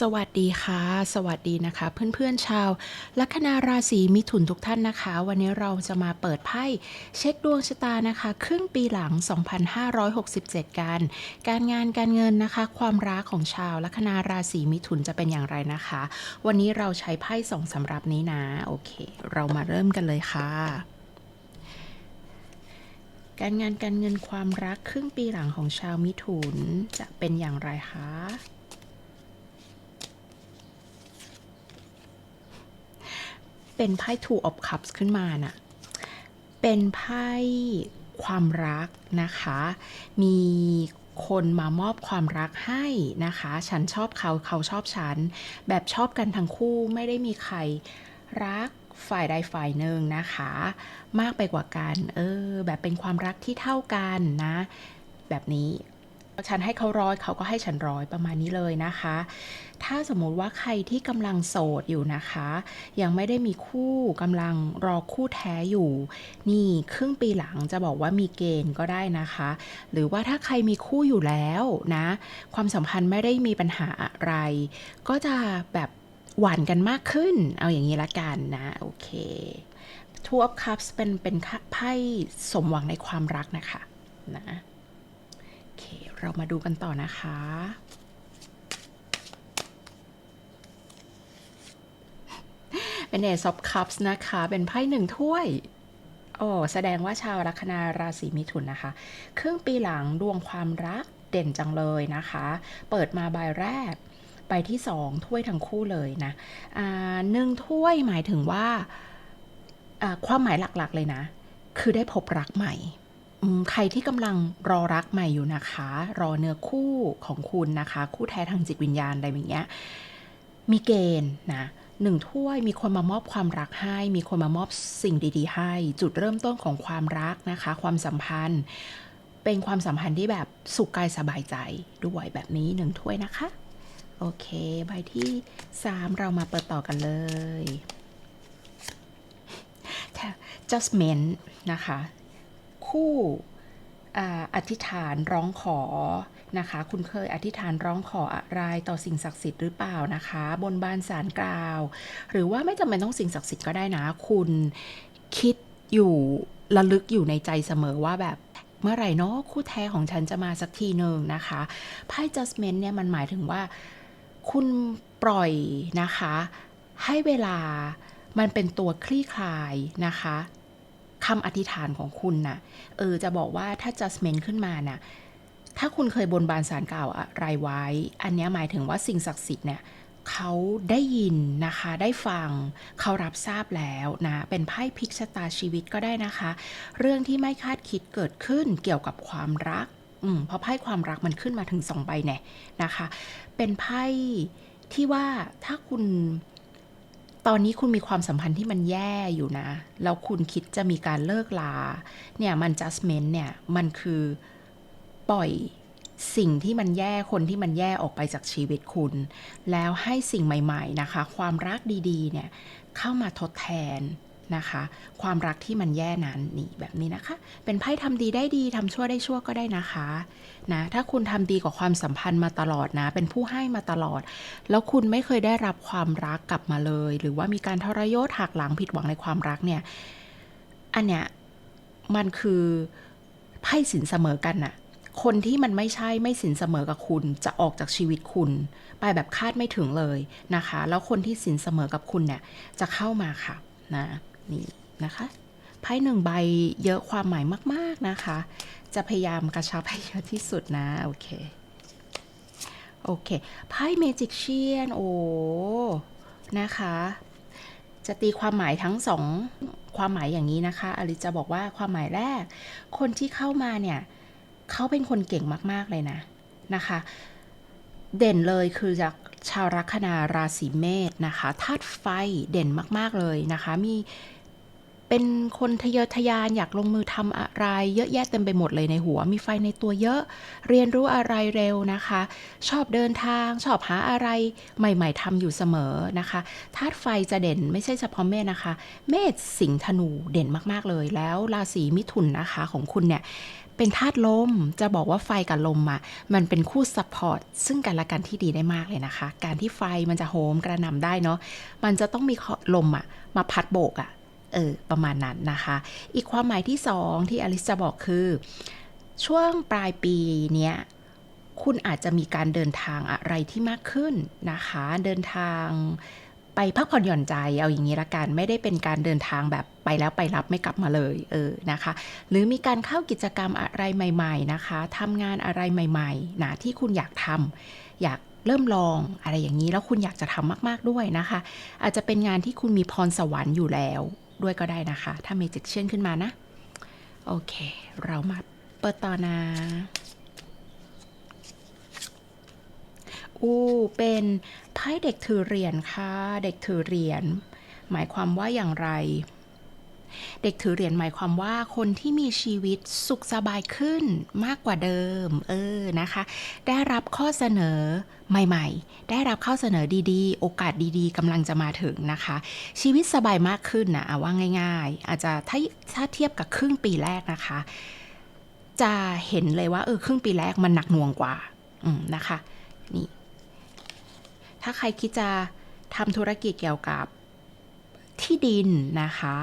สวัสดีค่ะ สวัสดีนะคะ เพื่อนๆชาวลัคนาราศีมิถุนทุกท่านนะคะ วันนี้เราจะมาเปิดไพ่เช็คดวงชะตานะคะ ครึ่งปีหลัง 2567 กัน การงานการเงินนะคะ ความรักของชาวลัคนาราศีมิถุนจะเป็นอย่างไรนะคะ วันนี้เราใช้ไพ่สองสำหรับนี้นะโอเค เรามาเริ่มกันเลยค่ะการงานการเงินความรักครึ่งปีหลังของชาวมิถุนจะเป็นอย่างไรคะ เป็นไพ่ Two of Cups ขึ้นมาน่ะ เป็นไพ่ความรักนะคะ มีคนมามอบความรักให้นะคะ ฉันชอบเขาเขาชอบฉัน แบบชอบกันทั้งคู่ไม่ได้มีใครรักฝ่ายใดฝ่ายหนึ่งนะคะ มากไปกว่ากัน เออ แบบเป็นความรักที่เท่ากันนะ แบบนี้ ฉันให้เขาร้อยเขาก็ให้ฉันร้อยประมาณนี้เลยนะคะ ถ้าสมมุติว่าใครที่กำลังโสดอยู่นะคะ ยังไม่ได้มีคู่กำลังรอคู่แท้อยู่ นี่ครึ่งปีหลังจะบอกว่ามีเกณฑ์ก็ได้นะคะ หรือว่าถ้าใครมีคู่อยู่แล้วนะ ความสัมพันธ์ไม่ได้มีปัญหาอะไร ก็จะแบบหวานกันมากขึ้น เอาอย่างนี้ละกันนะโอเค Two of Cups เป็นเป็นไพ่สมหวังในความรักนะคะนะ เค เรามาดูกันต่อนะคะ เป็น Ace of Cups นะคะ เป็นไพ่หนึ่งถ้วยโอ้แสดงว่าชาวลัคนาราศีมิถุนนะคะ ครึ่งปีหลังดวงความรักเด่นจังเลยนะคะ เปิดมาใบแรกใบที่สองถ้วยทั้งคู่เลยนะหนึ่งถ้วยหมายถึงว่าความหมายหลักๆเลยนะ คือได้พบรักใหม่ ใครที่กำลังรอรักใหม่อยู่นะคะ รอเนื้อคู่ของคุณนะคะ คู่แท้ทางจิตวิญญาณอะไรอย่างเงี้ยมีเกณฑ์นะหนึ่งถ้วยมีคนมามอบความรักให้ มีคนมามอบสิ่งดี ๆ ให้ จุดเริ่มต้นของความรักนะคะ ความสัมพันธ์ เป็นความสัมพันธ์ที่แบบสุขกายสบายใจด้วยแบบนี้หนึ่งถ้วยนะคะ โอเคใบที่สามเรามาเปิดต่อกันเลย Judgment นะคะ คู่อธิษฐานร้องขอนะคะ คุณเคยอธิษฐานร้องขออะไรต่อสิ่งศักดิ์สิทธิ์หรือเปล่านะคะ บนบานสารกล่าว หรือว่าไม่จำเป็นต้องสิ่งศักดิ์สิทธิ์ก็ได้นะ คุณคิดอยู่ระลึกอยู่ในใจเสมอว่าแบบเมื่อไหร่เนาะคู่แท้ของฉันจะมาสักทีหนึ่งนะคะไพ่ judgment เนี่ยมันหมายถึงว่า คุณปล่อยนะคะ ให้เวลามันเป็นตัวคลี่คลายนะคะ คำอธิษฐานของคุณน่ะ เออ จะบอกว่าถ้า judgment ขึ้นมาน่ะ ถ้าคุณเคยบนบานสารกล่าวอะไรไว้ อันนี้หมายถึงว่าสิ่งศักดิ์สิทธิ์เนี่ยเขาได้ยินนะคะ ได้ฟัง เขารับทราบแล้วนะ เป็นไพ่พลิกชะตาชีวิตก็ได้นะคะ เรื่องที่ไม่คาดคิดเกิดขึ้นเกี่ยวกับความรัก อืม เพราะไพ่ความรักมันขึ้นมาถึงสองใบแน่นะคะ เป็นไพ่ที่ว่าถ้าคุณ ตอนนี้คุณมีความสัมพันธ์ที่มันแย่อยู่นะ แล้วคุณคิดจะมีการเลิกลา เนี่ยมัน judgment เนี่ย มันคือปล่อยสิ่งที่มันแย่คนที่มันแย่ออกไปจากชีวิตคุณ แล้วให้สิ่งใหม่ ๆ นะคะ ความรักดี ๆ เนี่ย เข้ามาทดแทน นะคะ ความรักที่มันแย่นั้นนี่แบบนี้นะคะ เป็นไพ่ทำดีได้ดีทำชั่วได้ชั่วก็ได้นะคะนะถ้าคุณทำดีกว่าความสัมพันธ์มาตลอดนะ เป็นผู้ให้มาตลอด แล้วคุณไม่เคยได้รับความรักกลับมาเลย หรือว่ามีการทรยศหักหลังผิดหวังในความรักเนี่ยอันเนี้ยมันคือไพ่สินเสมอกันน่ะคนที่มันไม่ใช่ไม่สินเสมอกับคุณจะออกจากชีวิตคุณ ไปแบบคาดไม่ถึงเลยนะคะ แล้วคนที่สินเสมอกับคุณเนี่ยจะเข้ามาค่ะนะ นี่นะคะไพ่หนึ่งใบเยอะความหมายมาก ๆนะคะ จะพยายามกระชับให้เยอะที่สุดนะ โอเคโอเคไพ่เมจิกเชียนโอ้นะคะ จะตีความหมายทั้งสองความหมายอย่างนี้นะคะอลิจะบอกว่าความหมายแรก คนที่เข้ามาเนี่ยเขาเป็นคนเก่งมาก ๆ เลยนะนะคะ เด่นเลยคือจากชาวลัคนาราศีเมษนะคะธาตุไฟเด่นมาก ๆ เลยนะคะ มี เป็นคนทะเยอทะยานอยากลงมือทำอะไร เยอะแยะเต็มไปหมดเลยในหัว มีไฟในตัวเยอะ เรียนรู้อะไรเร็วนะคะ ชอบเดินทาง ชอบหาอะไรใหม่ๆทำอยู่เสมอนะคะธาตุไฟจะเด่นไม่ใช่เฉพาะเมษนะคะ เมษสิงห์ธนูเด่นมากๆเลย แล้วราศีมิถุนนะคะของคุณเนี่ยเป็นธาตุลม จะบอกว่าไฟกับลมอะ มันเป็นคู่ซัพพอร์ตซึ่งกันและกันที่ดีได้มากเลยนะคะ การที่ไฟมันจะโหมกระหน่ำได้เนาะ มันจะต้องมีลมอะ มาพัดโบกอะ เออประมาณนั้นนะคะ อีกความหมายที่สองที่อลิสจะบอกคือ ช่วงปลายปีเนี้ยคุณอาจจะมีการเดินทางอะไรที่มากขึ้นนะคะ เดินทางไปพักผ่อนหย่อนใจเอาอย่างนี้ละกัน ไม่ได้เป็นการเดินทางแบบไปแล้วไปรับไม่กลับมาเลยเออนะคะ หรือมีการเข้ากิจกรรมอะไรใหม่ ๆนะคะทำงานอะไรใหม่ๆนะที่คุณอยากทำอยากเริ่มลองอะไรอย่างนี้แล้วคุณอยากจะทำมาก ๆด้วยนะคะ อาจจะเป็นงานที่คุณมีพรสวรรค์อยู่แล้ว ด้วยก็ได้นะคะ ถ้าเมจิกเชื่อนขึ้นมานะ โอเค เรามาเปิดต่อนะอู้เป็นไพ่เด็กถือเหรียญค่ะ เด็กถือเหรียญหมายความว่าอย่างไร เด็กถือเหรียญหมายความว่าคนที่มีชีวิตสุขสบายขึ้นมากกว่าเดิม เออนะคะ ได้รับข้อเสนอใหม่ๆ ได้รับข้อเสนอดีๆ โอกาสดีๆกำลังจะมาถึงนะคะ ชีวิตสบายมากขึ้นนะว่าง่าย ๆ อาจจะถ้าถ้าเทียบกับครึ่งปีแรกนะคะ จะเห็นเลยว่าเออครึ่งปีแรกมันหนักหน่วงกว่าอืมนะคะนี่ถ้าใครคิดจะทำธุรกิจเกี่ยวกับที่ดินนะคะ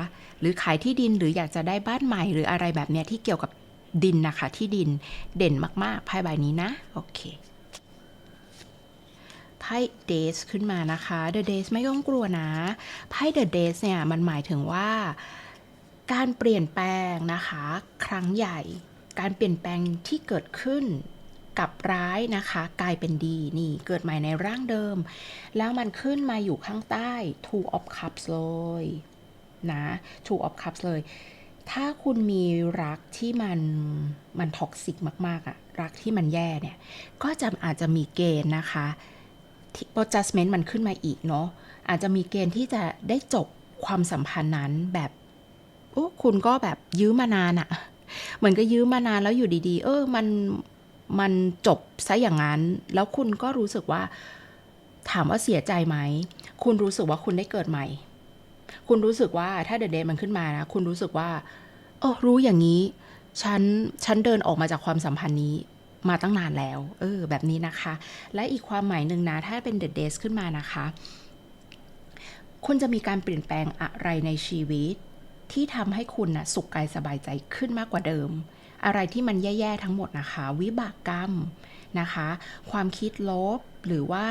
หรือขายที่ดินหรืออยากจะได้บ้านใหม่ หรืออะไรแบบเนี้ยที่เกี่ยวกับดินนะคะ ที่ดินเด่นมากๆไพ่ใบนี้นะ โอเคไพ่ Days ขึ้นมานะคะ The Days ไม่ต้องกลัวนะไพ่ The Days เนี่ย มันหมายถึงว่า การเปลี่ยนแปลงนะคะ ครั้งใหญ่ การเปลี่ยนแปลงที่เกิดขึ้นกับร้ายนะคะ กลายเป็นดีนี่เกิดใหม่ในร่างเดิม แล้วมันขึ้นมาอยู่ข้างใต้ Two of Cups เลย นะ Two of Cups เลย ถ้าคุณมีรักที่มันมันท็อกซิกมาก ๆอะรักที่มันแย่เนี่ย ก็จะอาจจะมีเกณฑ์นะคะที่ adjustment มันขึ้นมาอีกเนาะอาจจะมีเกณฑ์ที่จะได้จบความสัมพันธ์นั้นแบบโอ้คุณก็แบบยื้อมานานอะเหมือนก็ยื้อมานานแล้วอยู่ดีๆ เออมันมันจบซะอย่างนั้น แล้วคุณก็รู้สึกว่า ถามว่าเสียใจไหม คุณรู้สึกว่าคุณได้เกิดใหม่ คุณรู้สึกว่าถ้าเด e d เด y มันขึ้นมานะคุณรู้สึกว่าเออรู้อย่างนี้ ฉันฉันเดินออกมาจากความสัมพันธ์นี้มาตั้งนานแล้ว เออ แบบนี้นะคะ และอีกความหมายหนึ่งนะ ถ้าเป็นเด e d เด y ขึ้นมานะคะ คุณจะมีการเปลี่ยนแปลงอะไรในชีวิต ที่ทำให้คุณนะสุขกายสบายใจขึ้นมากกว่าเดิม อะไรที่มันแย่ ๆ ทั้งหมดนะคะ วิบากกรรมนะคะ ความคิดลบหรือว่า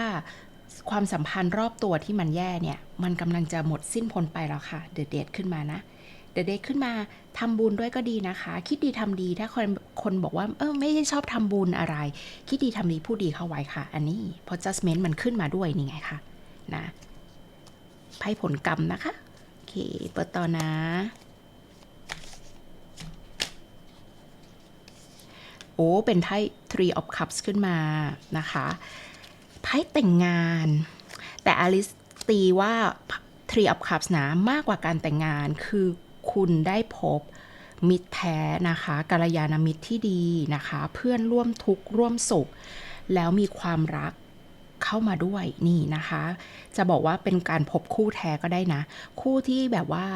ความสัมพันธ์รอบตัวที่มันแย่เนี่ย มันกำลังจะหมดสิ้นพ้นไปแล้วค่ะ เด e d เด y ขึ้นมานะ เด e d เด y ขึ้นมาทำบุญด้วยก็ดีนะคะ คิดดีทำดีถ้าคนคนบอกว่า เออไม่ได้ชอบทำบุญอะไร คิดดีทำดีพูดดีเข้าไว้ค่ะ อันนี้พอ judgment มันขึ้นมาด้วยนี่ไงคะนะไพ่ผลกรรมนะคะโอเคเปิดต่อนะโอ้เป็นไพ่ three of cups ขึ้นมานะคะ ไพ่แต่งงาน แต่อลิสตีว่า three of cups นะมากกว่าการแต่งงาน คือคุณได้พบมิตรแท้นะคะกัลยาณมิตรที่ดีนะคะ เพื่อนร่วมทุกข์ร่วมสุข แล้วมีความรักเข้ามาด้วยนี่นะคะ จะบอกว่าเป็นการพบคู่แท้ก็ได้นะ คู่ที่แบบว่า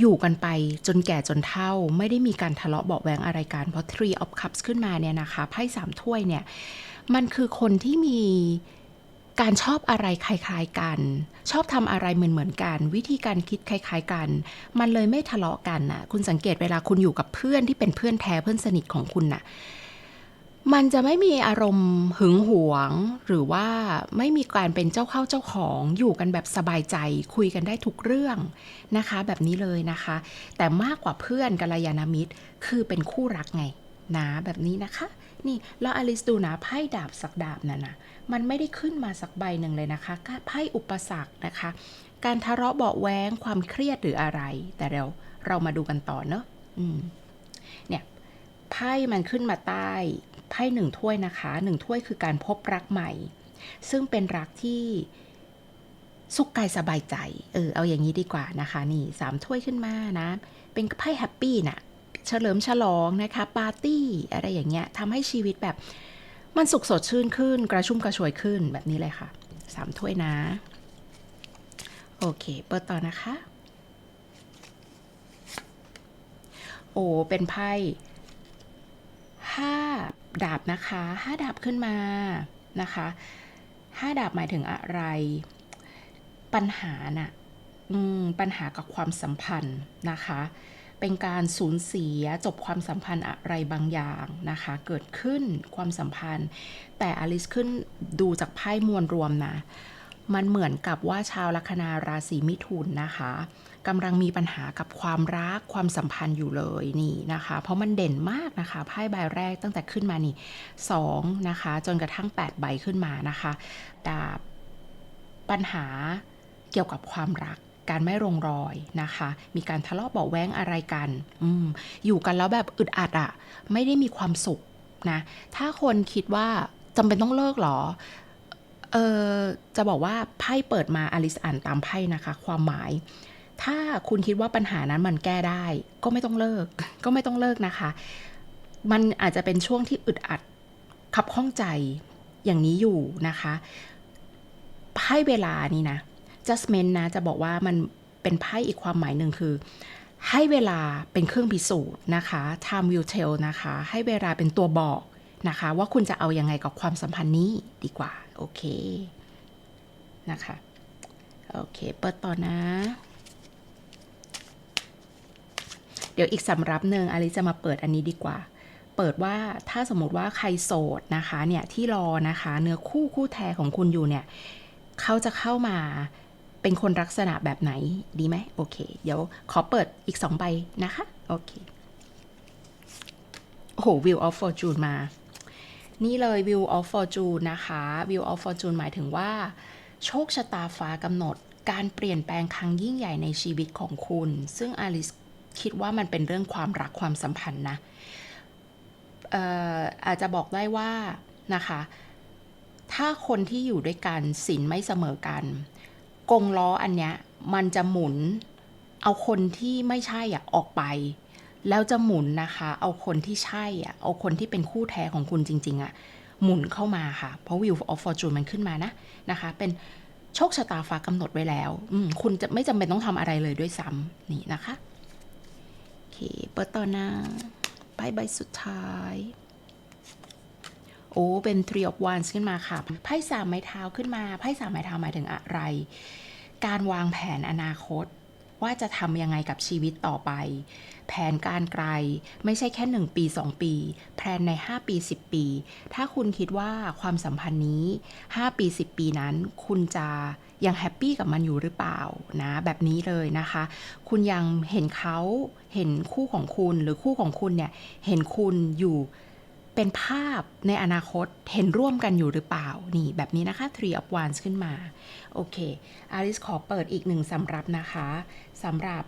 อยู่กันไปจนแก่จนเฒ่า ไม่ได้มีการทะเลาะเบาะแวงอะไรกัน เพราะ three of cups ขึ้นมาเนี่ยนะคะไพ่สามถ้วยเนี่ย มันคือคนที่มี การชอบอะไรคล้ายๆกัน ชอบทำอะไรเหมือนๆกัน วิธีการคิดคล้าย ๆกัน มันเลยไม่ทะเลาะกันน่ะคุณสังเกตเวลาคุณอยู่กับเพื่อนที่เป็นเพื่อนแท้เพื่อนสนิทของคุณน่ะมันจะไม่มีอารมณ์หึงหวง หรือว่าไม่มีการเป็นเจ้าเข้าเจ้าของอยู่กันแบบสบายใจคุยกันได้ทุกเรื่องนะคะ แบบนี้เลยนะคะ แต่มากกว่าเพื่อนกัลยาณมิตร คือเป็นคู่รักไงนะแบบนี้นะคะ นี่แล้วอลิสดูนะไพ่ดาบสักดาบนั่นนะมันไม่ได้ขึ้นมาสักใบหนึ่งเลยนะคะไพ่อุปสรรคนะคะ การทะเลาะเบาแว้งความเครียดหรืออะไร แต่เราเรามาดูกันต่อเนอะอเนี่ยไพ่มันขึ้นมาใต้ไพ่หนึ่งถ้วยนะคะหนึ่งถ้วยคือการพบรักใหม่ ซึ่งเป็นรักที่สุขกายสบายใจ เออ เอาอย่างนี้ดีกว่านะคะ นี่สามถ้วยขึ้นมานะ เป็นไพ่แฮปปี้น่ะ เฉลิมฉลองนะคะปาร์ตี้อะไรอย่างเงี้ยทำให้ชีวิตแบบมันสุขสดชื่นขึ้น กระชุ่มกระชวยขึ้นแบบนี้เลยค่ะสามถ้วยนะ โอเค เปิดต่อนะคะ โอ้เป็นไพ่ห้าดาบนะคะห้าดาบขึ้นมานะคะห้าดาบหมายถึงอะไร ปัญหาน่ะอืมปัญหากับความสัมพันธ์นะคะ เป็นการสูญเสียจบความสัมพันธ์อะไรบางอย่างนะคะ เกิดขึ้นความสัมพันธ์ แต่อลิสขึ้นดูจากไพ่มวลรวมนะ มันเหมือนกับว่าชาวลัคนาราศีมิถุนนะคะกำลังมีปัญหากับความรักความสัมพันธ์อยู่เลยนี่นะคะ เพราะมันเด่นมากนะคะไพ่ใบแรกตั้งแต่ขึ้นมานี่สองนะคะ จนกระทั่ง 8 ใบขึ้นมานะคะดาบปัญหาเกี่ยวกับความรัก การไม่ลงรอยนะคะ มีการทะเลาะเบาะแว้งอะไรกันออยู่กันแล้วแบบอึดอัดอะไม่ได้มีความสุขนะ ถ้าคนคิดว่าจำเป็นต้องเลิกหรอเออจะบอกว่าไพ่เปิดมาอลิสอ่านตามไพ่นะคะ ความหมาย ถ้าคุณคิดว่าปัญหานั้นมันแก้ได้ ก็ไม่ต้องเลิก ก็ไม่ต้องเลิกนะคะ มันอาจจะเป็นช่วงที่อึดอัดขับข้องใจอย่างนี้อยู่นะคะไพ่เวลานี่นะ judgment นะจะบอกว่ามันเป็นไพ่อีกความหมายหนึ่งคือ ให้เวลาเป็นเครื่องพิสูจน์นะคะ time will tell นะคะ ให้เวลาเป็นตัวบอกนะคะ ว่าคุณจะเอายังไงกับความสัมพันธ์นี้ดีกว่า โอเค นะคะ โอเค เปิดต่อนะ เดี๋ยวอีกสำรับหนึ่งอลิจะมาเปิดอันนี้ดีกว่าเปิดว่าถ้าสมมติว่าใครโสดนะคะเนี่ยที่รอนะคะ เนื้อคู่คู่แท้ของคุณอยู่เนี่ยเขาจะเข้ามา เป็นคนลักษณะแบบไหนดีไหมโอเค เดี๋ยวขอเปิดอีกสองใบนะคะ โอเค โอ้โห Wheel of Fortune มา นี่เลย Wheel of Fortune นะคะ Wheel of Fortune หมายถึงว่า โชคชะตาฟ้ากำหนดการเปลี่ยนแปลงครั้งยิ่งใหญ่ในชีวิตของคุณ ซึ่งอลิสคิดว่ามันเป็นเรื่องความรักความสัมพันธ์นะอาจจะบอกได้ว่านะคะ ถ้าคนที่อยู่ด้วยกันสินไม่เสมอกัน กงล้ออันเนี้ยมันจะหมุนเอาคนที่ไม่ใช่อะออกไป แล้วจะหมุนนะคะ เอาคนที่ใช่อะเอาคนที่เป็นคู่แท้ของคุณจริง ๆ อะ หมุนเข้ามาค่ะ เพราะ Wheel of Fortune มันขึ้นมานะนะคะ เป็นโชคชะตาฟ้ากำหนดไว้แล้วคุณจะไม่จำเป็นต้องทำอะไรเลยด้วยซ้ำนี่นะคะ โอเค เปิดต่อหน้าใบใบสุดท้าย โอ้เป็น three of wands ขึ้นมาค่ะไพ่สามไม้เท้าขึ้นมาไพ่สามไม้เท้าหมายถึงอะไร การวางแผนอนาคต ว่าจะทำยังไงกับชีวิตต่อไป แผนการไกลไม่ใช่แค่ 1 ปี 2 ปี แผนใน 5 ปี 10 ปี ถ้าคุณคิดว่าความสัมพันธ์นี้ 5 ปี 10 ปีนั้น คุณจะยังแฮปปี้กับมันอยู่หรือเปล่านะ แบบนี้เลยนะคะ คุณยังเห็นเขาเห็นคู่ของคุณหรือคู่ของคุณเนี่ย เห็นคุณอยู่ เป็นภาพในอนาคตเห็นร่วมกันอยู่หรือเปล่า นี่แบบนี้นะคะ three of wands ขึ้นมา โอเค อาริสขอเปิดอีกหนึ่งสำรับนะคะสำหรับ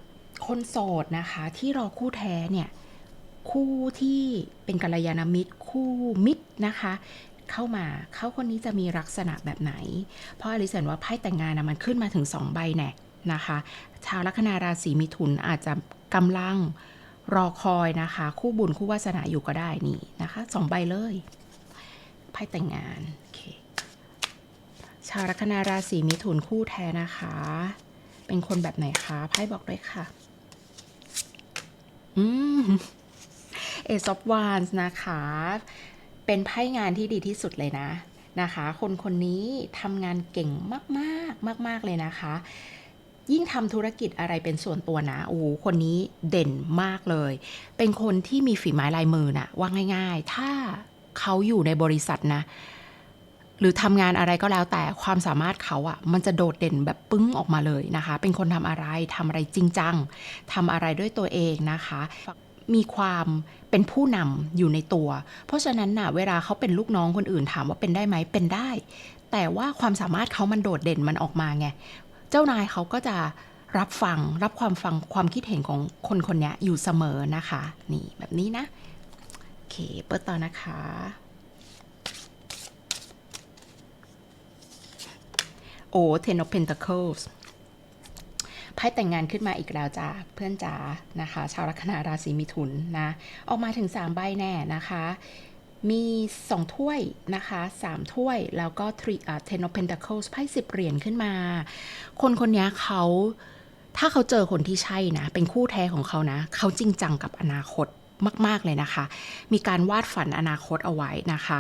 คนโสดนะคะ ที่รอคู่แท้เนี่ย คู่ที่เป็นกัลยาณมิตร คู่มิตรนะคะ เข้ามาเขาคนนี้จะมีลักษณะแบบไหน เพราะอลิสเห็นว่าไพ่แต่งงานนะมันขึ้นมาถึง 2 ใบแน่นะคะ ชาวลัคนาราศีมิถุนอาจจะกำลัง รอคอยนะคะ คู่บุญคู่วาสนาอยู่ก็ได้นี่นะคะสองใบเลยไพ่แต่งงานโอเคชาวลัคนาราศีมิถุนคู่แท้นะคะ เป็นคนแบบไหนคะไพ่บอกด้วยค่ะ อืมเอซอฟวานส์นะคะ เป็นไพ่งานที่ดีที่สุดเลยนะนะคะ คนคนนี้ทำงานเก่งมาก ๆ มาก ๆ เลยนะคะ ยิ่งทำธุรกิจอะไรเป็นส่วนตัวนะโอ้โหคนนี้เด่นมากเลย เป็นคนที่มีฝีไม้ลายมือนะว่าง่าย ๆ ถ้าเขาอยู่ในบริษัทนะ หรือทำงานอะไรก็แล้วแต่ความสามารถเขาอะมันจะโดดเด่นแบบปึ้งออกมาเลยนะคะ เป็นคนทำอะไรทำอะไรจริงจังทำอะไรด้วยตัวเองนะคะมีความเป็นผู้นำอยู่ในตัว เพราะฉะนั้นน่ะเวลาเขาเป็นลูกน้องคนอื่นถามว่าเป็นได้ไหมเป็นได้ แต่ว่าความสามารถเขามันโดดเด่นมันออกมาไง จ้านายเขาก็จะรับฟังรับความฟังความคิดเห็นของคนคนนี้อยู่เสมอนะคะ นี่แบบนี้นะ โอเค เปิดต่อนะคะ โอ้ Ten of Pentacles ไพ่แต่งงานขึ้นมาอีกแล้วจ้าเพื่อนจ๋านะคะ ชาวลัคนาราศีมิถุนนะ ออกมาถึง 3 ใบแน่นะคะ มี 2 ถ้วยนะคะ 3 ถ้วย แล้วก็ three อ่า ten of pentacles ไพ่สิบเหรียญขึ้นมา คนคนนี้เขาถ้าเขาเจอคนที่ใช่นะ เป็นคู่แท้ของเขานะ เขาจริงจังกับอนาคตมาก ๆ เลยนะคะ มีการวาดฝันอนาคตเอาไว้นะคะ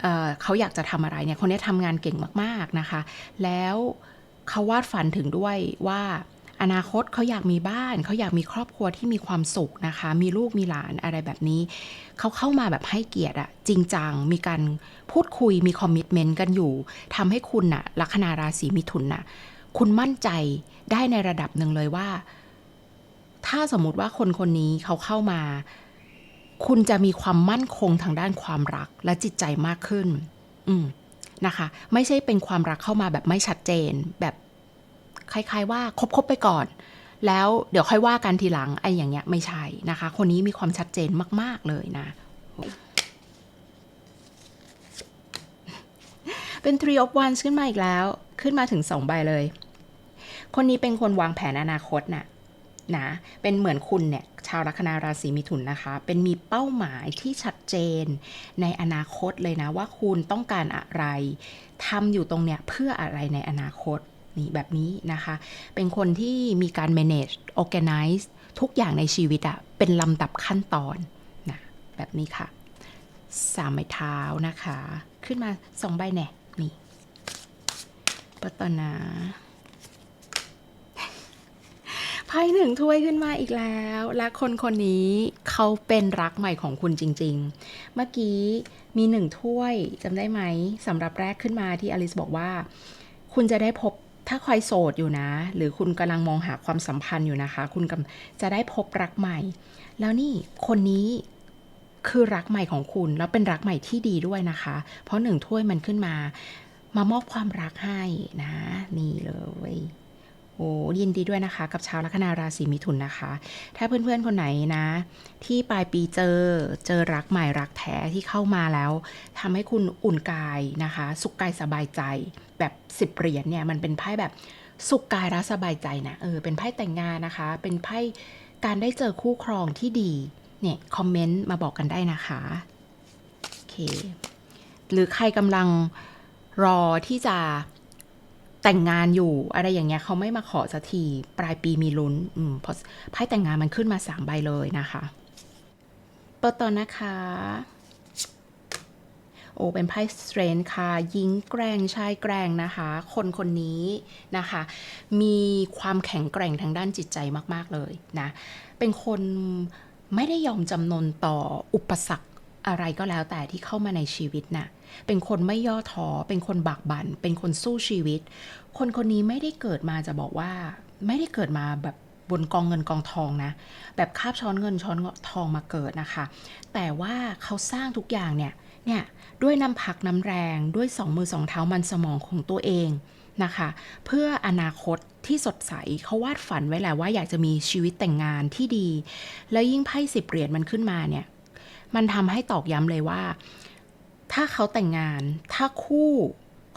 เเขาอยากจะทำอะไรเนี่ย คนนี้ทำงานเก่งมาก ๆ นะคะ แล้วเขาวาดฝันถึงด้วยว่า อนาคตเขาอยากมีบ้าน เขาอยากมีครอบครัวที่มีความสุขนะคะ มีลูกมีหลานอะไรแบบนี้ เขาเข้ามาแบบให้เกียรติอะจริงจัง มีการพูดคุยมีคอมมิชเมนต์กันอยู่ทำให้คุณน่ะลัคนาราศีมิถุนน่ะคุณมั่นใจได้ในระดับหนึ่งเลยว่า ถ้าสมมุติว่าคนคนนี้เขาเข้ามา คุณจะมีความมั่นคงทางด้านความรักและจิตใจมากขึ้น อืมนะคะ ไม่ใช่เป็นความรักเข้ามาแบบไม่ชัดเจนแบบ คล้าย ๆ ว่าคบๆไปก่อน แล้วเดี๋ยวค่อยว่ากันทีหลังไอ้อย่างเงี้ยไม่ใช่นะคะ คนนี้มีความชัดเจนมาก ๆเลยนะ เป็น three of wands ขึ้นมาอีกแล้ว ขึ้นมาถึงสองใบเลย คนนี้เป็นคนวางแผนอนาคตน่ะนะเป็นเหมือนคุณเนี่ยชาวลัคนาราศีมิถุนนะคะ เป็นมีเป้าหมายที่ชัดเจนในอนาคตเลยนะว่าคุณต้องการอะไรทำอยู่ตรงเนี้ยเพื่ออะไรในอนาคต นี่แบบนี้นะคะ เป็นคนที่มีการ manage organize ทุกอย่างในชีวิตอะเป็นลำดับขั้นตอนนะแบบนี้ค่ะสามไม้เท้านะคะ ขึ้นมาสองใบแน่นี่ปัตตนาไพ่หนึ่งถ้วยขึ้นมาอีกแล้วและคนคนนี้เขาเป็นรักใหม่ของคุณจริง ๆ เมื่อกี้มีหนึ่งถ้วยจำได้ไหมสำหรับแรกขึ้นมาที่อลิสบอกว่า คุณจะได้พบ ถ้าคอยโสดอยู่นะ หรือคุณกำลังมองหาความสัมพันธ์อยู่นะคะ คุณกำจะได้พบรักใหม่ แล้วนี่คนนี้คือรักใหม่ของคุณ แล้วเป็นรักใหม่ที่ดีด้วยนะคะ เพราะหนึ่งถ้วยมันขึ้นมา มามอบความรักให้นะ นี่เลย โอ้ยินดีด้วยนะคะ กับชาวลัคนาราศีมิถุนนะคะ ถ้าเพื่อนๆคนไหนนะ ที่ปลายปีเจอเจอรักใหม่รักแท้ที่เข้ามาแล้วทำให้คุณอุ่นกายนะคะ สุขกายสบายใจแบบสิบเหรียญเนี่ยมันเป็นไพ่แบบสุขกายและสบายใจนะเออเป็นไพ่แต่งงานนะคะ เป็นไพ่การได้เจอคู่ครองที่ดีเนี่ยคอมเมนต์มาบอกกันได้นะคะโอเคหรือใครกำลังรอที่จะ แต่งงานอยู่อะไรอย่างเงี้ยเขาไม่มาขอสักที ปลายปีมีลุ้นอืมเพราะไพ่แต่งงานมันขึ้นมาสามใบเลยนะคะเปิดต่อนะคะ โอ้เป็นไพ่สเตรนค่ะหญิงแกร่งชายแกร่งนะคะ คนคนนี้นะคะ มีความแข็งแกร่งทางด้านจิตใจมาก ๆ เลยนะ เป็นคนไม่ได้ยอมจำนนต่ออุปสรรค อะไรก็แล้วแต่ที่เข้ามาในชีวิตน่ะ เป็นคนไม่ย่อท้อ เป็นคนบากบัน่น เป็นคนสู้ชีวิต คนคนนี้ไม่ได้เกิดมาจะบอกว่า ไม่ได้เกิดมาแบบบนกองเงินกองทองนะ แบบคาบช้อนเงินช้อนทองมาเกิดนะคะ แต่ว่าเขาสร้างทุกอย่างเนี่ย เนี่ยด้วยน้ำพักน้ำแรงด้วยสองมือสองเท้ามันสมองของตัวเองนะคะ เพื่ออนาคตที่สดใสเขาวาดฝันไว้แหละว่าอยากจะมีชีวิตแต่งงานที่ดี แล้วยิ่งไพ่สิบเหรียญมันขึ้นมาเนี่ย มันทำให้ตอกย้ำเลยว่า ถ้าเขาแต่งงานถ้าคู่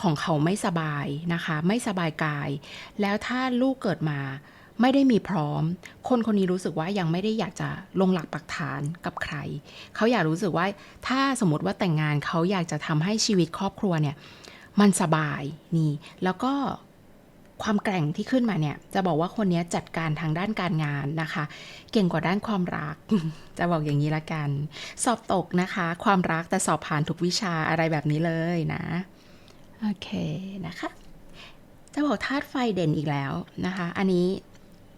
ของเขาไม่สบายนะคะ ไม่สบายกาย แล้วถ้าลูกเกิดมาไม่ได้มีพร้อม คนคนนี้รู้สึกว่ายังไม่ได้อยากจะลงหลักปักฐานกับใคร เขาอยากรู้สึกว่าถ้าสมมติว่าแต่งงานเขาอยากจะทำให้ชีวิตครอบครัวเนี่ย มันสบายนี่ แล้วก็ ความแกร่งที่ขึ้นมาเนี่ย จะบอกว่าคนนี้จัดการทางด้านการงานนะคะ เก่งกว่าด้านความรัก จะบอกอย่างนี้ละกัน สอบตกนะคะ ความรักแต่สอบผ่านทุกวิชาอะไรแบบนี้เลยนะ โอเคนะคะ จะบอกธาตุไฟเด่นอีกแล้วนะคะ อันนี้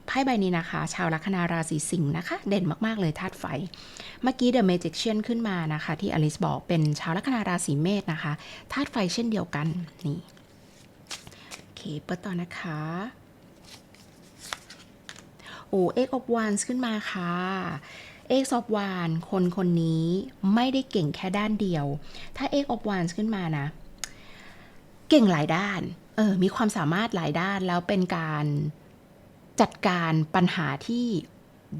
ไพ่ใบนี้นะคะ ชาวลัคนาราศีสิงห์นะคะ เด่นมากๆเลยธาตุไฟ เมื่อกี้ The Magician ขึ้นมานะคะ ที่อลิสบอกเป็นชาวลัคนาราศีเมษนะคะธาตุไฟเช่นเดียวกันนี่ เคเปิดต่อนะคะโอ้เอ็กออฟวานขึ้นมาค่ะเอ็กออฟวานคนคนนี้ไม่ได้เก่งแค่ด้านเดียว ถ้าเอ็กออฟวานขึ้นมานะ เก่งหลายด้าน เออ มีความสามารถหลายด้านแล้วเป็นการจัดการปัญหาที่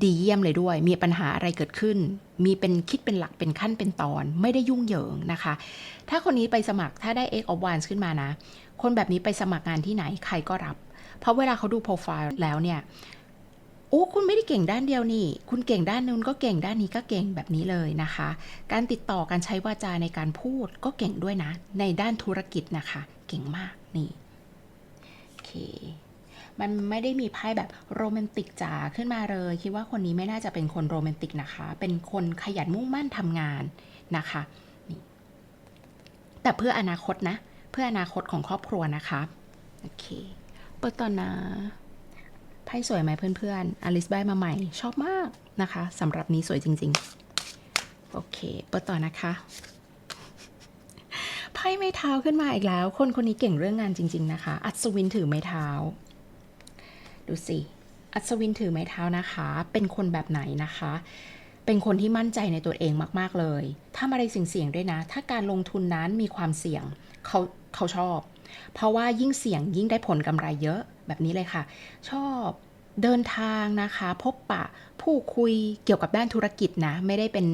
ดีเยี่ยมเลยด้วย มีปัญหาอะไรเกิดขึ้น มีเป็นคิดเป็นหลักเป็นขั้นเป็นตอน ไม่ได้ยุ่งเหยิงนะคะ ถ้าคนนี้ไปสมัครถ้าได้ X of Wands ขึ้นมานะ คนแบบนี้ไปสมัครงานที่ไหนใครก็รับ เพราะเวลาเขาดูโปรไฟล์แล้วเนี่ยโอ้คุณไม่ได้เก่งด้านเดียวนี่ คุณเก่งด้านนู้นก็เก่งด้านนี้ก็เก่งแบบนี้เลยนะคะ การติดต่อการใช้วาจาในการพูดก็เก่งด้วยนะ ในด้านธุรกิจนะคะ เก่งมากนี่โอเค มันไม่ได้มีไพ่แบบโรแมนติกจ๋าขึ้นมาเลย คิดว่าคนนี้ไม่น่าจะเป็นคนโรแมนติกนะคะ เป็นคนขยันมุ่งมั่นทำงานนะคะนี่แต่เพื่ออนาคตนะ เพื่ออนาคตของครอบครัวนะคะโอเคเปิดต่อนะไพ่สวยไหมเพื่อนๆอลิสได้มาใหม่ ชอบมากนะคะสำหรับนี้สวยจริง ๆ โอเค เปิดต่อนะคะไพ่ไม้เท้าขึ้นมาอีกแล้ว คนคนนี้เก่งเรื่องงานจริง ๆ นะคะ อัศวินถือไม้เท้า ดูสิ อัศวินถือไม้เท้านะคะ เป็นคนแบบไหนนะคะ เป็นคนที่มั่นใจในตัวเองมาก ๆ เลยทำอะไรเสี่ยงๆด้วยนะ ถ้าการลงทุนนั้นมีความเสี่ยงเขาเขาชอบ เพราะว่ายิ่งเสี่ยงยิ่งได้ผลกำไรเยอะแบบนี้เลยค่ะ ชอบเดินทางนะคะ พบปะผู้คุยเกี่ยวกับด้านธุรกิจนะ ไม่ได้เป็น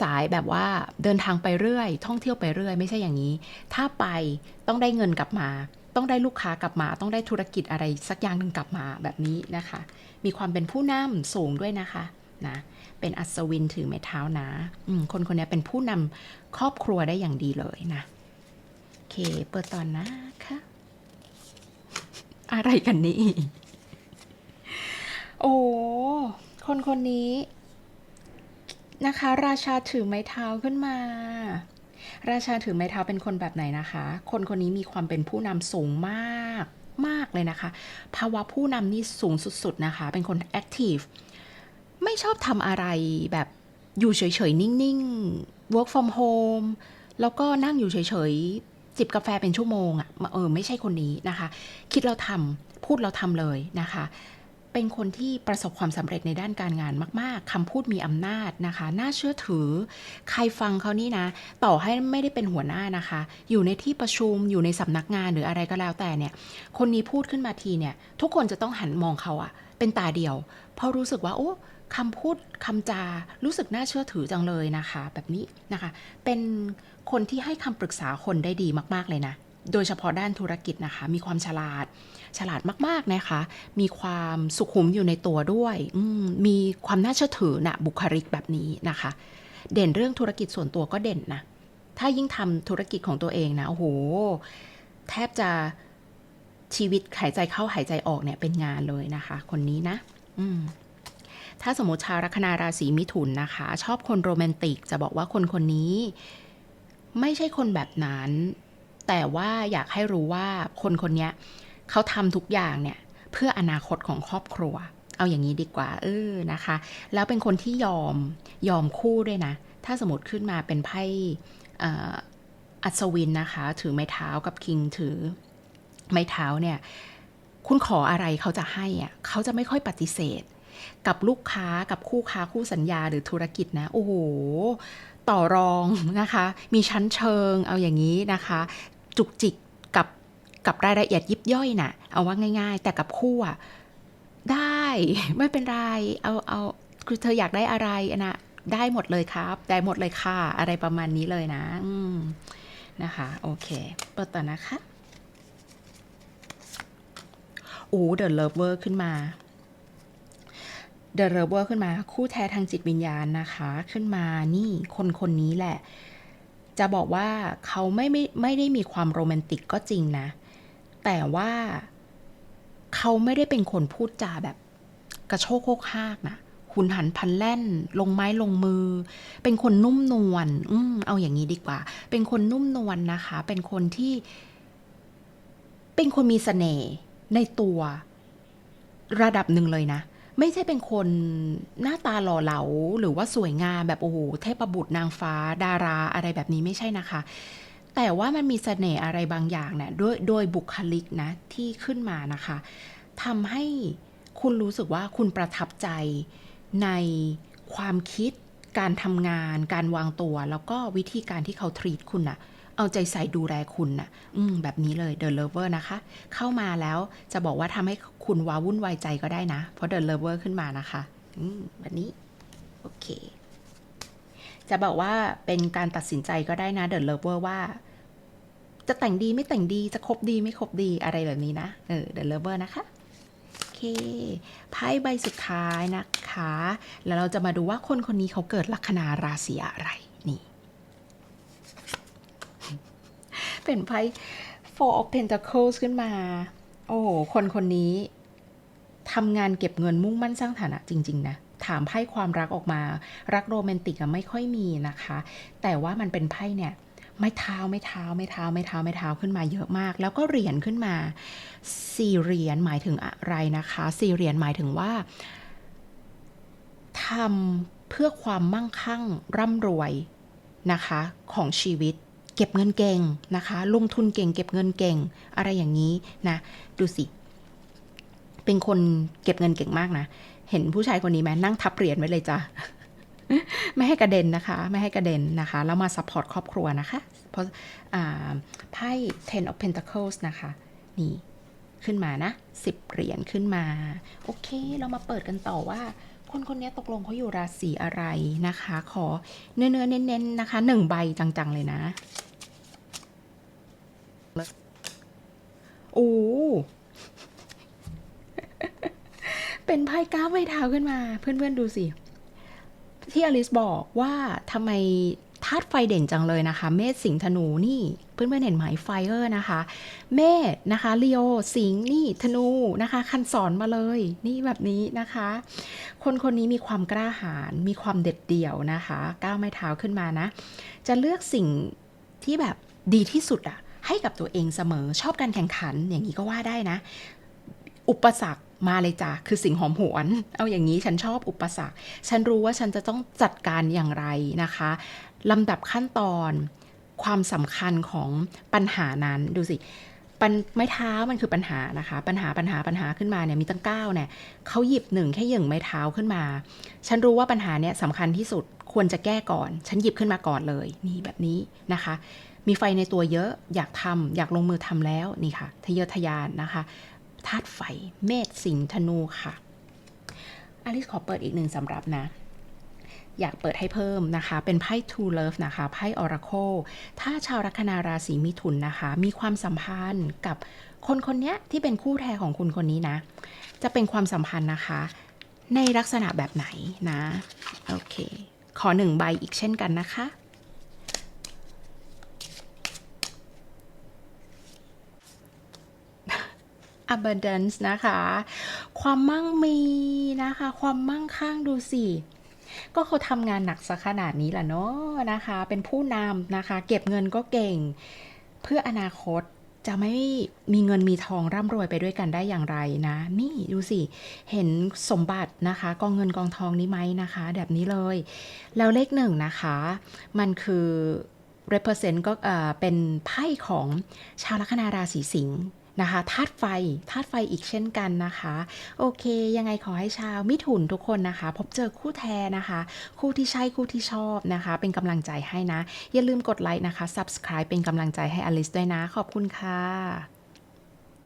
สายแบบว่าเดินทางไปเรื่อย ท่องเที่ยวไปเรื่อย ไม่ใช่อย่างนี้ ถ้าไปต้องได้เงินกลับมา ต้องได้ลูกค้ากลับมา ต้องได้ธุรกิจอะไรสักอย่างหนึ่งกลับมาแบบนี้นะคะ มีความเป็นผู้นำสูงด้วยนะคะนะเป็นอัศวินถือไม้เท้านะคนคนนี้เป็นผู้นำครอบครัวได้อย่างดีเลยนะโอเคเปิดตอนนะคะอะไรกันนี่ โอ้คนคนนี้นะคะ ราชาถือไม้เท้าขึ้นมา ราชาถือไม้เท้าเป็นคนแบบไหนนะคะ คนคนนี้มีความเป็นผู้นำสูงมากมากเลยนะคะ ภาวะผู้นำนี่สูงสุดๆนะคะ เป็นคนแอคทีฟ ไม่ชอบทำอะไรแบบอยู่เฉยๆ นิ่งๆ work from home แล้วก็นั่งอยู่เฉยๆ จิบกาแฟเป็นชั่วโมงอะ่ะ เออ ไม่ใช่คนนี้นะคะ คิดเราทำ พูดเราทำเลยนะคะ เป็นคนที่ประสบความสำเร็จในด้านการงานมาก ๆคำพูดมีอำนาจนะคะ น่าเชื่อถือ ใครฟังเขานี่นะ ต่อให้ไม่ได้เป็นหัวหน้านะคะ อยู่ในที่ประชุมอยู่ในสำนักงานหรืออะไรก็แล้วแต่เนี่ย คนนี้พูดขึ้นมาทีเนี่ย ทุกคนจะต้องหันมองเขาอะเป็นตาเดียว เพราะรู้สึกว่าโอ้คำพูดคำจารู้สึกน่าเชื่อถือจังเลยนะคะ แบบนี้นะคะ เป็นคนที่ให้คำปรึกษาคนได้ดีมาก ๆ เลยนะ โดยเฉพาะด้านธุรกิจนะคะ มีความฉลาด ฉลาดมาก ๆ นะคะ มีความสุขุมอยู่ในตัวด้วยมมีความน่าเชื่อถือนะบุคลิกแบบนี้นะคะ เด่นเรื่องธุรกิจส่วนตัวก็เด่นนะ ถ้ายิ่งทำธุรกิจของตัวเองนะ โอ้โห แทบจะชีวิตหายใจเข้าหายใจออกเนี่ยเป็นงานเลยนะคะ คนนี้นะอืมถ้าสมมติชาวลัคนาราศีมิถุนนะคะ ชอบคนโรแมนติก จะบอกว่าคนคนนี้ ไม่ใช่คนแบบนั้น แต่ว่าอยากให้รู้ว่าคนคนนี้เขาทำทุกอย่างเนี่ยเพื่ออนาคตของครอบครัว เอาอย่างนี้ดีกว่า เออนะคะ แล้วเป็นคนที่ยอมยอมคู่ด้วยนะ ถ้าสมมติขึ้นมาเป็นไพ่อัศวินนะคะ ถือไม้เท้ากับคิงถือไม้เท้าเนี่ย คุณขออะไรเขาจะให้อะเขาจะไม่ค่อยปฏิเสธ กับลูกค้ากับคู่ค้าคู่สัญญาหรือธุรกิจนะ โอ้โหต่อรองนะคะ มีชั้นเชิงเอาอย่างนี้นะคะ จุกจิกกับกับรายละเอียดยิบย่อยน่ะ เอาว่าง่าย ๆ แต่กับคู่อะได้ไม่เป็นไร เอาเอาคือเธออยากได้อะไรอะนะได้หมดเลยครับ ได้หมดเลยค่ะ อะไรประมาณนี้เลยนะนะคะ โอเค เปิดต่อนะคะโอ้เดอะเลิฟเวอร์ขึ้นมาเดอะเลิฟเวอร์ขึ้นมา คู่แท้ทางจิตวิญญาณนะคะ ขึ้นมานี่คนคนนี้แหละ จะบอกว่าเขาไม่ไม่ไม่ได้มีความโรแมนติกก็จริงนะ แต่ว่าเขาไม่ได้เป็นคนพูดจาแบบกระโชกโคกฮากนะหุนหันพันแล่น ลงไม้ลงมือ เป็นคนนุ่มนวลอืมเอาอย่างนี้ดีกว่า เป็นคนนุ่มนวลนะคะ เป็นคนที่ เป็นคนมีเสน่ห์ในตัวระดับหนึ่งเลยนะ ไม่ใช่เป็นคนหน้าตาหล่อเหลาหรือว่าสวยงามแบบโอ้โหเทพบุตรนางฟ้าดาราอะไรแบบนี้ไม่ใช่นะคะ แต่ว่ามันมีเสน่ห์อะไรบางอย่างเนี่ยด้วยโดยบุคลิกนะที่ขึ้นมานะคะทำให้คุณรู้สึกว่าคุณประทับใจในความคิดการทำงาน การวางตัว แล้วก็วิธีการที่เขาทรีตคุณน่ะ เอาใจใส่ดูแลคุณน่ะอืมแบบนี้เลย The Lover นะคะ เข้ามาแล้วจะบอกว่าทำให้คุณว้าวุ่นวายใจก็ได้นะ เพราะ The Lover ขึ้นมานะคะ อืมแบบนี้ โอเค จะบอกว่าเป็นการตัดสินใจก็ได้นะ The Lover ว่า จะแต่งดีไม่แต่งดีจะคบดีไม่คบดีอะไรแบบนี้นะเออ The Lover นะคะโอเคไพ่ใบสุดท้ายนะคะ แล้วเราจะมาดูว่าคนคนนี้เขาเกิดลัคนาราศีอะไรนี่ เป็นไพ่ Four of Pentacles ขึ้นมา โอ้โห คนคนนี้ทำงานเก็บเงินมุ่งมั่นสร้างฐานะจริง ๆ นะ ถามไพ่ความรักออกมา รักโรแมนติกอะไม่ค่อยมีนะคะ แต่ว่ามันเป็นไพ่เนี่ยไม่เท้าไม่เท้าไม่เท้าไม่เท้าไม่เท้าขึ้นมาเยอะมาก แล้วก็เหรียญขึ้นมาสี่เหรียญหมายถึงอะไรนะคะสี่เหรียญหมายถึงว่าทำเพื่อความมั่งคั่งร่ำรวยนะคะของชีวิต เก็บเงินเก่งนะคะ ลงทุนเก่ง เก็บเงินเก่ง อะไรอย่างนี้นะ ดูสิ เป็นคนเก็บเงินเก่งมากนะ เห็นผู้ชายคนนี้ไหมนั่งทับเหรียญไว้เลยจ้ะไม่ให้กระเด็นนะคะ ไม่ให้กระเด็นนะคะ แล้วมาซัพพอร์ตครอบครัวนะคะ เพราะไพ่ ten of pentacles นะคะ นี่ขึ้นมานะสิบเหรียญขึ้นมา โอเค เรามาเปิดกันต่อว่า คนคนนี้ตกลงเขาอยู่ราศีอะไรนะคะ ขอเนื้อเนื้อๆเน้นๆนะคะหนึ่งใบจังๆเลยนะ โอ้เป็นไพ่ก้าวไม้เท้าขึ้นมา เพื่อนๆดูสิ ที่อลิสบอกว่าทำไมธาตุไฟเด่นจังเลยนะคะ เมษสิงธนูนี่ เพื่อนๆเห็นไหมไฟเออร์นะคะ เมษนะคะลีโอสิงนี่ธนูนะคะ คันสอนมาเลย นี่แบบนี้นะคะ คนคนนี้มีความกล้าหาญมีความเด็ดเดี่ยวนะคะ ก้าวไม้เท้าขึ้นมานะ จะเลือกสิ่งที่แบบดีที่สุดอะ ให้กับตัวเองเสมอชอบการแข่งขันอย่างนี้ก็ว่าได้นะ อุปสรรคมาเลยจ้ะคือสิ่งหอมหวน เอาอย่างนี้ฉันชอบอุปสรรค ฉันรู้ว่าฉันจะต้องจัดการอย่างไรนะคะลำดับขั้นตอนความสำคัญของปัญหานั้นดูสิปัญไม้เท้ามันคือปัญหานะคะ ปัญหาปัญหาปัญหาขึ้นมาเนี่ยมีตั้งเก้าเนี่ยเขาหยิบหนึ่งแค่หยิงไม้เท้าขึ้นมา ฉันรู้ว่าปัญหาเนี่ยสำคัญที่สุดควรจะแก้ก่อน ฉันหยิบขึ้นมาก่อนเลยนี่แบบนี้นะคะ มีไฟในตัวเยอะอยากทำอยากลงมือทำแล้วนี่ค่ะทะเยอทะยานนะคะธาตุไฟเมษสิงห์ธนูค่ะอลิสขอเปิดอีกหนึ่งสำหรับนะ อยากเปิดให้เพิ่มนะคะ เป็นไพ่ Two Love นะคะไพ่ Oracle ถ้าชาวลัคนาราศีมิถุนนะคะ มีความสัมพันธ์กับคนคนนี้ที่เป็นคู่แท้ของคุณคนนี้นะ จะเป็นความสัมพันธ์นะคะ ในลักษณะแบบไหนนะ โอเค ขอหนึ่งใบอีกเช่นกันนะคะ abundance นะคะ ความมั่งมีนะคะ ความมั่งคั่งดูสิก็เขาทำงานหนักสักขนาดนี้แหละเนาะนะคะ เป็นผู้นำนะคะ เก็บเงินก็เก่ง เพื่ออนาคตจะไม่มีเงินมีทองร่ำรวยไปด้วยกันได้อย่างไรนะ นี่ดูสิ เห็นสมบัตินะคะ กองเงินกองทองนี้ไหมนะคะ แบบนี้เลย แล้วเลขหนึ่งนะคะ มันคือ represent ก็เอ่อเป็นไพ่ของชาวลัคนาราศีสิงห์ นะคะธาตุไฟธาตุไฟอีกเช่นกันนะคะ โอเค ยังไงขอให้ชาวมิถุนทุกคนนะคะ พบเจอคู่แท้นะคะ คู่ที่ใช่คู่ที่ชอบนะคะ เป็นกำลังใจให้นะ อย่าลืมกดไลค์นะคะ subscribe เป็นกำลังใจให้อลิสด้วยนะ ขอบคุณค่ะ